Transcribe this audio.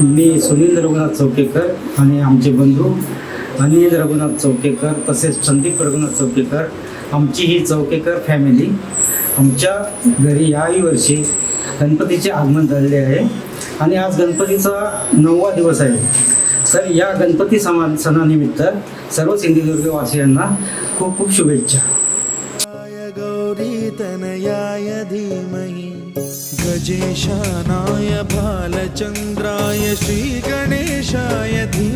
मी सुनील रघुनाथ चौकेकर आणि आमचे बंधू अनिल रघुनाथ चौकेकर तसेच संदीप रघुनाथ चौकेकर आमची ही चौकेकर फॅमिली आमच्या घरी याही वर्षी गणपतीचे आगमन झालेले आहे. आणि आज गणपतीचा नववा दिवस आहे. तर या गणपती समा सणानिमित्त सर्व सिंधुदुर्गवासियांना खूप खूप शुभेच्छा. गौरी गौरीतनयाय धीमही। गजेशानाय भालचन्द्राय श्रीगणेशाय धीमहि